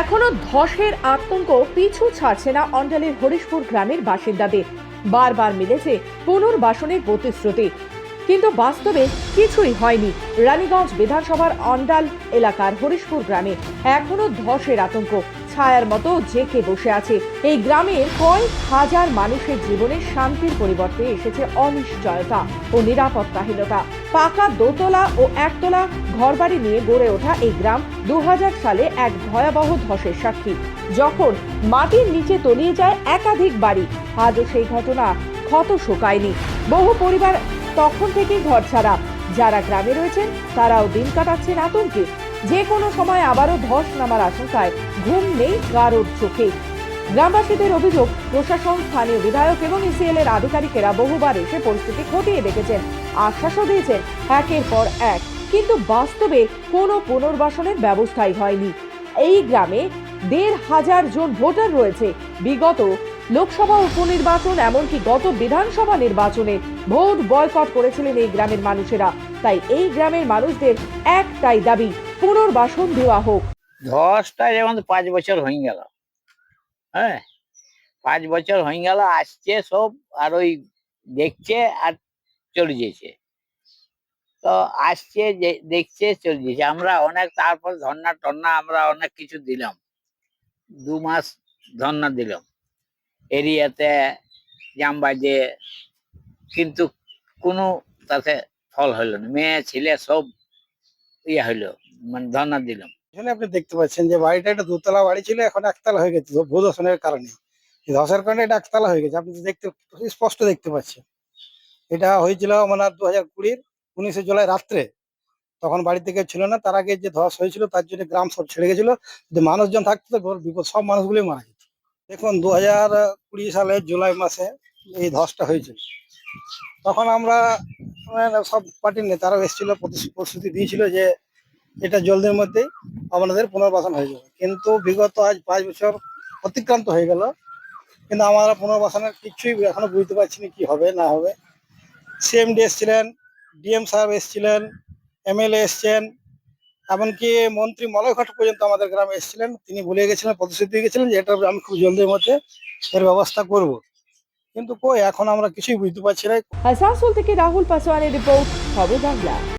এখনও ধসের আতঙ্ক পিছু ছাড়ছে না অন্ডালের হরিশপুর গ্রামের বাসিন্দাদের। বারবার মিলেছে পুনর্বাসনের প্রতিশ্রুতি। কিন্তু বাস্তবে কিছুই হয়নি। রানীগঞ্জ বিধানসভার অন্ডাল এলাকার হরিশপুর গ্রামে এখনও ধসের আতঙ্ক। ছায়ার মতো জেকে বসে আছে। এই গ্রামের কয়েক হাজার মানুষের জীবনে শান্তির পরিবর্তে এসেছে অনিশ্চয়তা ও নিরাপত্তাহীনতা। পাকা দোতলা ও একতলা ঘরবাড়ি নিয়ে গড়ে ওঠা এই গ্রাম দু হাজার সালে এক ভয়াবহ ধসের সাক্ষী। যখন মাটির নিচে তলিয়ে যায় একাধিক বাড়ি, আজও সেই ঘটনা ক্ষত শোকায়নি। বহু পরিবার তখন থেকেই ঘর ছাড়া। যারা গ্রামে রয়েছেন, তারাও দিন কাটাচ্ছেন আতঙ্কে। যে কোনো সময় আবারও ধস নামার আশঙ্কায় ঘুম নেই কারোর চোখে। গ্রামবাসীদের অভিযোগ, প্রশাসন, স্থানীয় বিধায়ক এবং ইসিএল এর আধিকারিকেরা বহুবার এসে পরিস্থিতি খতিয়ে দেখেছেন। আশ্বাসও দিয়েছেন, একের পর এক। কিন্তু বাস্তবে কোনো পুনর্বাসনের ব্যবস্থাই হয়নি। এই গ্রামে দেড় হাজার জন ভোটার রয়েছে। বিগত লোকসভা উপনির্বাচন এমনকি গত বিধানসভা নির্বাচনে ভোট বয়কট করেছিলেন এই গ্রামের মানুষেরা। তাই এই গ্রামের মানুষদের একটাই দাবি পুনর্বাসন দেওয়া হোক। ধসটা যেমন পাঁচ বছর হয়ে গেল। হ্যাঁ পাঁচ বছর হয়ে গেল, আসছে সব, আর ওই দেখছে আর চলে যেছে তো আসছে দেখছে, চলে যেছে আমরা অনেক তারপর ধর্না টর্না আমরা অনেক কিছু দিলাম। দু মাস ধর্না দিলাম। এরিয়াতে জামবাজে কিন্তু কোনো তাতে ফল হইল না। মেয়ে, ছেলে সব ইয়ে হইল মানে ধর্না দিলাম। এখানে আপনি দেখতে পাচ্ছেন যে বাড়িটা একটা দোতলা বাড়ি ছিল, এখন একতলা হয়ে গেছে ভূদর্শনের কারণে। ধসের কারণে এটা একতলা হয়ে গেছে, আপনি দেখতে, স্পষ্ট দেখতে পাচ্ছেন। এটা হয়েছিল মানে দু হাজার কুড়ির উনিশে জুলাই রাত্রে। তখন বাড়িতে কেউ ছিল না, তার আগে যে ধস হয়েছিল, তার জন্য গ্রাম সব ছেড়ে গেছিল। যদি মানুষজন থাকতো তো বিপদ, সব মানুষগুলোই মারা যেত। দেখুন দু হাজার কুড়ি সালে জুলাই মাসে এই ধসটা হয়েছিল তখন আমরা মানে সব পার্টির নেতারাও এসেছিল, প্রতিশ্রু- প্রতিশ্রুতি দিয়েছিল যে এটা জলদির মধ্যেই আপনাদের পুনর্বাসন হয়ে যাবে। কিন্তু বিগত আজ পাঁচ বছর অতিক্রান্ত হয়ে গেল। কিন্তু আমরা পুনর্বাসনের কিছুই এখনও বুঝতে পারছি না কি হবে, না হবে। সিএমডি এসছিলেন, ডিএম সাহেব এসছিলেন, এমএলএ এসছেন, এমনকি মন্ত্রী মলয় ঘাট পর্যন্ত আমাদের গ্রামে এসেছিলেন। তিনি বলে গেছিলেন, প্রতিশ্রুতি দিয়ে গেছিলেন যে এটা আমি খুব জলদির মধ্যে এর ব্যবস্থা করব। কিন্তু কই, এখন আমরা কিছুই বুঝতে পারছি না। আসানসোল থেকে রাহুল পাসওয়ানের রিপোর্ট, খবর বাংলা।